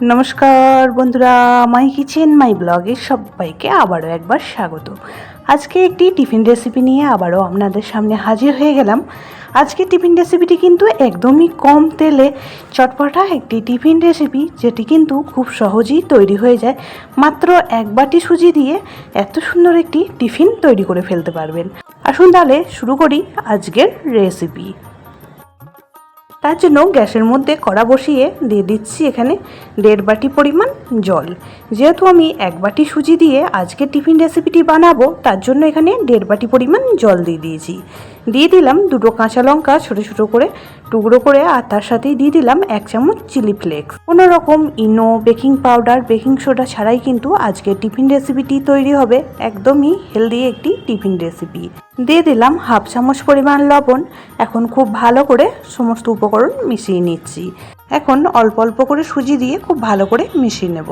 নমস্কার বন্ধুরা, মাই কিচেন, মাই ব্লগে সবাইকে আবারও একবার স্বাগত। আজকে একটি টিফিন রেসিপি নিয়ে আবারও আপনাদের সামনে হাজির হয়ে গেলাম। আজকে টিফিন রেসিপিটি কিন্তু একদমই কম তেলে। চটপটা একটি টিফিন রেসিপি যেটি কিন্তু খুব সহজেই তৈরি হয়ে যায়। মাত্র এক বাটি সুজি দিয়ে এত সুন্দর একটি টিফিন তৈরি করে ফেলতে পারবেন। আসুন তাহলে শুরু করি আজকের রেসিপি তার জন্য গ্যাসের মধ্যে কড়া বসিয়ে দিয়ে দিচ্ছি এখানে দেড় বাটি পরিমাণ জল। যেহেতু আমি এক বাটি সুজি দিয়ে আজকে টিফিন রেসিপিটি বানাবো, তার জন্য এখানে দেড় বাটি পরিমাণ জল দিয়ে দিয়েছি। দিয়ে দিলাম দুটো কাঁচা লঙ্কা ছোটো ছোটো করে টুকরো করে, আর তার সাথেই দিয়ে দিলাম এক চামচ চিলি ফ্লেক্স। কোনো রকম Eno, baking powder, baking soda ছাড়াই কিন্তু আজকে টিফিন রেসিপিটি তৈরি হবে। একদমই হেলদি একটি টিফিন রেসিপি। দিয়ে দিলাম হাফ চামচ পরিমাণ লবণ। এখন খুব ভালো করে সমস্ত উপকরণ মিশিয়ে নিচ্ছি। এখন অল্প অল্প করে সুজি দিয়ে খুব ভালো করে মিশিয়ে নেব।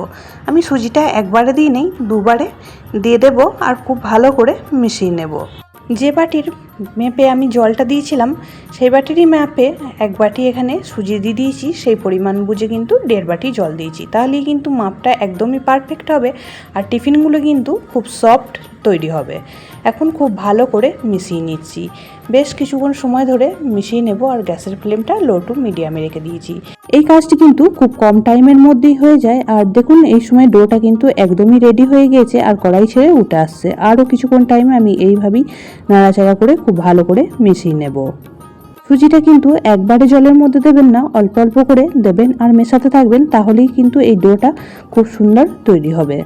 আমি সুজিটা একবারে দিই নেই, দুবারে দিয়ে দেব আর খুব ভালো করে মিশিয়ে নেব। যে বাটির মেপে আমি জলটা দিয়েছিলাম, সেই বাটিরই ম্যাপে এক বাটি এখানে সুজি দিয়ে দিয়েছি, সেই পরিমাণ বুঝে কিন্তু দেড় বাটি জল দিয়েছি। তাহলেই কিন্তু মাপটা একদমই পারফেক্ট হবে। আর টিফিনগুলো কিন্তু খুব সফট তৈরি হবে। এখন খুব ভালো করে মিশিয়ে নিচ্ছি। বেশ কিছুক্ষণ সময় ধরে মিশিয়ে নেব আর গ্যাসের ফ্লেমটা লো টু মিডিয়ামে রেখে দিয়েছি। এই কাজটি কিন্তু খুব কম টাইমের মধ্যেই হয়ে যায়। আর দেখুন, এই সময় ডোটা কিন্তু একদমই রেডি হয়ে গিয়েছে আর কড়াই ছেড়ে উঠে আসছে। আরও কিছুক্ষণ টাইমে আমি এইভাবেই নাড়াচাড়া করে খুব ভালো করে মিশিয়ে নেব। সুজিটা কিন্তু একবারে জলের মধ্যে দেবেন না, অল্প অল্প করে দেবেন আর মেশাতে থাকবেন, তাহলেই কিন্তু এই ডোটা খুব সুন্দর তৈরি হবে।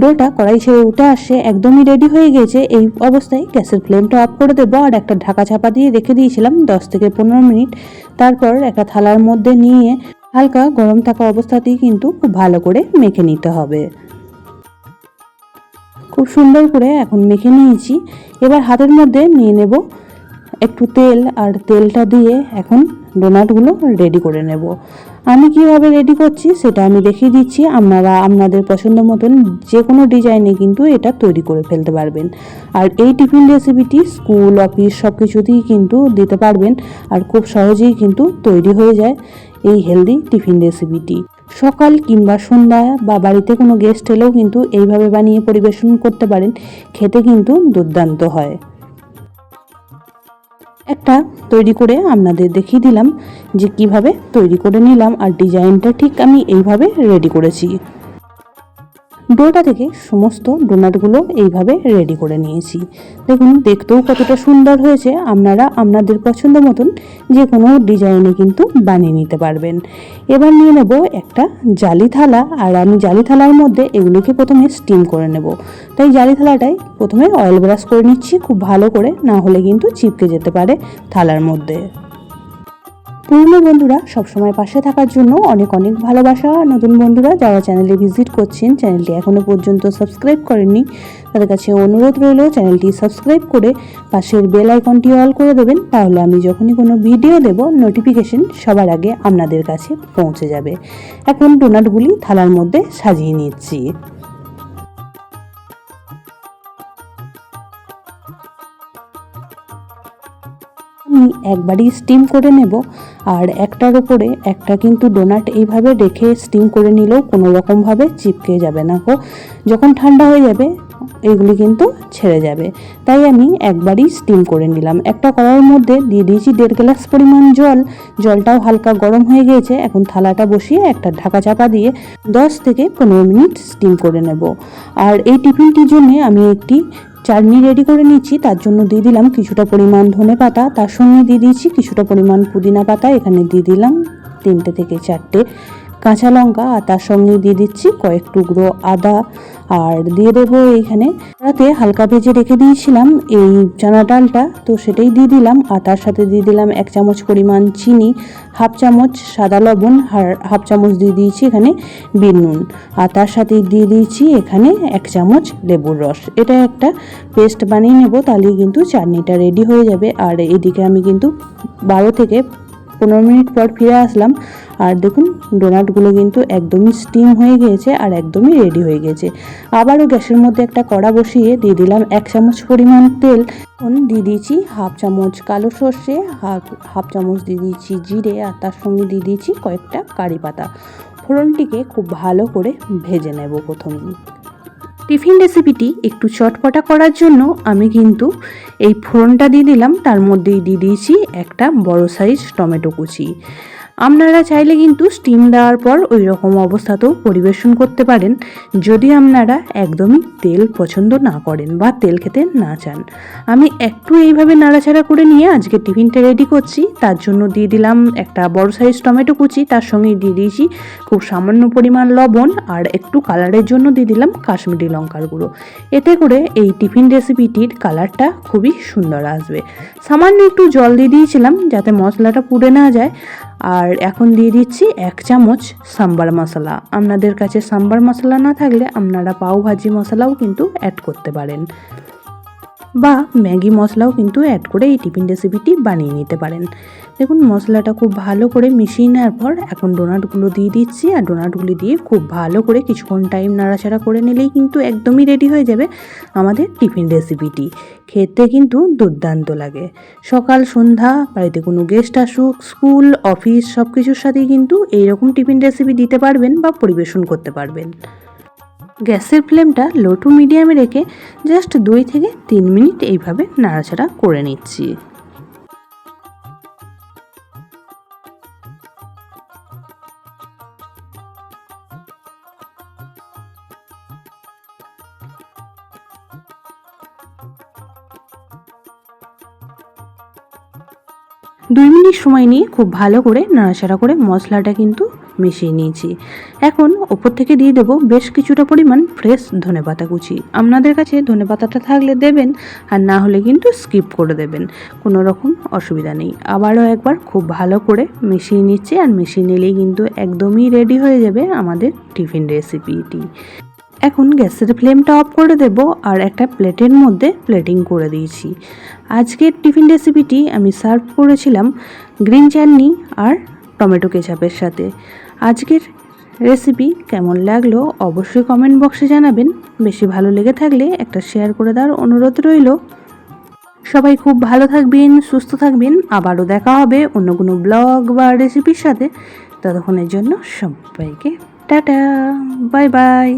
ডোটা কড়াই ছেড়ে উঠে আসে, একদমই রেডি হয়ে গেছে। এই অবস্থায় গ্যাসের ফ্লেমটা অফ করে দেবো আর একটা ঢাকা চাপা দিয়ে রেখে দিয়েছিলাম দশ থেকে পনেরো মিনিট। তারপর একটা থালার মধ্যে নিয়ে হালকা গরম থাকা অবস্থাতেই কিন্তু খুব ভালো করে মেখে নিতে হবে। খুব সুন্দর করে এখন মেখে নিয়েছি। এবার হাতের মধ্যে নিয়ে নেব একটু তেল আর তেলটা দিয়ে এখন ডোনাটগুলো রেডি করে নেব। আমি কীভাবে রেডি করছি সেটা আমি দেখিয়ে দিচ্ছি। আপনারা আপনাদের পছন্দ মতন যে কোনো ডিজাইনে কিন্তু এটা তৈরি করে ফেলতে পারবেন। আর এই টিফিন রেসিপিটি স্কুল অফিস সব কিছুতেই কিন্তু দিতে পারবেন আর খুব সহজেই কিন্তু তৈরি হয়ে যায় এই হেলদি টিফিন রেসিপিটি সকাল কিংবা সন্ধ্যা বা বাড়িতে কোনো গেস্ট এলেও কিন্তু এইভাবে বানিয়ে পরিবেশন করতে পারেন। খেতে কিন্তু দুর্দান্ত হয়। একটা তৈরি করে আপনাদের দেখিয়ে দিলাম যে কীভাবে তৈরি করে নিলাম আর ডিজাইনটা ঠিক আমি এইভাবে রেডি করেছি। ডোটা থেকে সমস্ত ডোনাটগুলো এইভাবে রেডি করে নিয়েছি। দেখুন, দেখতেও কতটা সুন্দর হয়েছে। আপনারা আপনাদের পছন্দ মতন যে কোনো ডিজাইনে কিন্তু বানিয়ে নিতে পারবেন। এবার নিয়ে নেব একটা জালি থালা, আর আমি জালি থালার মধ্যে এগুলিকে প্রথমে স্টিম করে নেব। তাই জালি থালাটাই প্রথমে অয়েল ব্রাশ করে নিচ্ছি, খুব ভালো করে, না হলে কিন্তু চিপকে যেতে পারে থালার মধ্যে। পুরনো বন্ধুরা সবসময় পাশে থাকার জন্য অনেক অনেক ভালোবাসা। নতুন বন্ধুরা যারা চ্যানেলে ভিজিট করছেন চ্যানেলটি এখনও পর্যন্ত সাবস্ক্রাইব করেননি, তাদের কাছে অনুরোধ রইল চ্যানেলটি সাবস্ক্রাইব করে পাশের বেল আইকনটি অল করে দেবেন, তাহলে আমি যখনই কোনো ভিডিও দেব নোটিফিকেশন সবার আগে আপনাদের কাছে পৌঁছে যাবে। এখন ডোনাটগুলি থালার মধ্যে সাজিয়ে নিচ্ছি। আমি একবারই স্টিম করে নেব। আর একটার উপরে একটা কিন্তু ডোনাট এইভাবে রেখে স্টিম করে নিলেও কোনো রকমভাবে চিপকে যাবে না গো। যখন ঠান্ডা হয়ে যাবে, এগুলি কিন্তু ছেড়ে যাবে। তাই আমি একবারই স্টিম করে নিলাম। একটা কড়াইয়ের মধ্যে দিয়ে দিয়েছি দেড় গ্লাস পরিমাণ জল। জলটাও হালকা গরম হয়ে গিয়েছে। এখন থালাটা বসিয়ে একটা ঢাকা চাপা দিয়ে দশ থেকে পনেরো মিনিট স্টিম করে নেব। আর এই টিফিনটির জন্য আমি একটি চাটনি রেডি করে নিচ্ছি তার জন্য দিয়ে দিলাম কিছুটা পরিমাণ ধনে পাতা, তার সঙ্গে দিয়ে দিয়েছি কিছুটা পরিমাণ পুদিনা পাতা, এখানে দিয়ে দিলাম তিনটে থেকে চারটে। কাঁচা লঙ্কা আর তার সঙ্গে দিয়ে দিচ্ছি কয়েক টুকরো আদা আর দিয়ে দেবো এইখানে। রাতে হালকা ভেজে রেখে দিয়েছিলাম এই চানা ডালটা, তো সেটাই দিয়ে দিলাম। আর তার সাথে দিয়ে দিলাম এক চামচ পরিমাণ চিনি, হাফ চামচ সাদা লবণ আর হাফ চামচ দিয়ে দিয়েছি এখানে বিন নুন। আর তার সাথে দিয়ে দিয়েছি এখানে এক চামচ লেবুর রস। এটা একটা পেস্ট বানিয়ে নেব, তাহলেই কিন্তু চাটনিটা রেডি হয়ে যাবে। আর এদিকে আমি কিন্তু বারো থেকে পনেরো মিনিট পর ফিরে আসলাম। আর দেখুন ডোনাটগুলো কিন্তু একদমই স্টিম হয়ে গিয়েছে আর একদমই রেডি হয়ে গেছে আবারও গ্যাসের মধ্যে একটা কড়া বসিয়ে দিয়ে দিলাম এক চামচ পরিমাণ তেল। দিয়ে দিয়েছি হাফ চামচ কালো সর্ষে, হাফ হাফ চামচ দিয়ে দিয়েছি জিরে আর তার সঙ্গে দিয়ে দিয়েছি কয়েকটা কারি পাতা। পাঁচফোড়নটিকে খুব ভালো করে ভেজে নেব প্রথমে টিফিন রেসিপিটি একটু চটপটা করার জন্য আমি কিন্তু এই ফোড়নটা দিয়ে দিলাম। তার মধ্যেই দিয়ে দিয়েছি একটা বড় সাইজ টমেটো কুচি। আপনারা চাইলে কিন্তু স্টিম দেওয়ার পর ওই রকম অবস্থাতেও পরিবেশন করতে পারেন, যদি আপনারা একদমই তেল পছন্দ না করেন বা তেল খেতে না চান। আমি একটু এইভাবে নাড়াচাড়া করে নিয়ে আজকে টিফিনটা রেডি করছি, তার জন্য দিয়ে দিলাম একটা বড় সাইজ টমেটো কুচি, তার সঙ্গে দিয়ে দিয়েছি খুব সামান্য পরিমাণ লবণ আর একটু কালারের জন্য দিয়ে দিলাম কাশ্মীরি লঙ্কার গুঁড়ো। এতে করে এই টিফিন রেসিপিটির কালারটা খুবই সুন্দর আসবে। সামান্য একটু জল দিয়ে দিয়েছিলাম যাতে মশলাটা পুড়ে না যায়। আর এখন দিয়ে দিচ্ছি এক চামচ সাম্বার মশলা। আপনাদের কাছে সাম্বার মশলা না থাকলে আপনারা পাও ভাজি মশলাও কিন্তু অ্যাড করতে পারেন। বা ম্যাগি মশলাও কিন্তু অ্যাড করে এই টিফিন রেসিপিটি বানিয়ে নিতে পারেন। দেখুন, মশলাটা খুব ভালো করে মিশিয়ে নেওয়ার পর এখন ডোনাটগুলো দিয়ে দিচ্ছি। আর ডোনাটগুলি দিয়ে খুব ভালো করে কিছুক্ষণ টাইম নাড়াচাড়া করে নিলেই কিন্তু একদমই রেডি হয়ে যাবে আমাদের টিফিন রেসিপিটি খেতে কিন্তু দুর্দান্ত লাগে। সকাল, সন্ধ্যা, বাড়িতে কোনো গেস্ট আসুক স্কুল অফিস সব কিছুর সাথেই কিন্তু এইরকম টিফিন রেসিপি দিতে পারবেন বা পরিবেশন করতে পারবেন। গ্যাসের ফ্লেমটা লো টু মিডিয়ামে রেখে জাস্ট দুই থেকে তিন মিনিট এইভাবে নাড়াচাড়া করে নিচ্ছি। দুই মিনিট সময় নিয়ে খুব ভালো করে নাড়াচাড়া করে মশলাটা কিন্তু মিশিয়ে নিয়েছি। এখন ওপর থেকে দিয়ে দেবো বেশ কিছুটা পরিমাণ ফ্রেশ ধনেপাতা কুচি। আপনাদের কাছে ধনেপাতাটা থাকলে দেবেন, আর না হলে কিন্তু স্কিপ করে দেবেন। কোনো রকম অসুবিধা নেই। আবারও একবার খুব ভালো করে মিশিয়ে নিচ্ছি, আর মিশিয়ে নিলেই কিন্তু একদমই রেডি হয়ে যাবে আমাদের টিফিন রেসিপিটি এখন গ্যাসের ফ্লেমটা অফ করে দেব আর একটা প্লেটের মধ্যে প্লেটিং করে দিয়েছি। আজকের টিফিন রেসিপিটি আমি সার্ভ করেছিলাম গ্রিন চাটনি আর টমেটো কেচাপের সাথে। আজকের রেসিপি কেমন লাগল অবশ্যই কমেন্ট বক্সে জানাবেন। বেশি ভালো লেগে থাকলে একটা শেয়ার করে দেওয়ার অনুরোধ রইল। সবাই খুব ভালো থাকবেন, সুস্থ থাকবেন। আবারও দেখা হবে অন্য কোনো ব্লগ বা রেসিপির সাথে। ততক্ষণের জন্য সবাইকে টাটা, বাই বাই।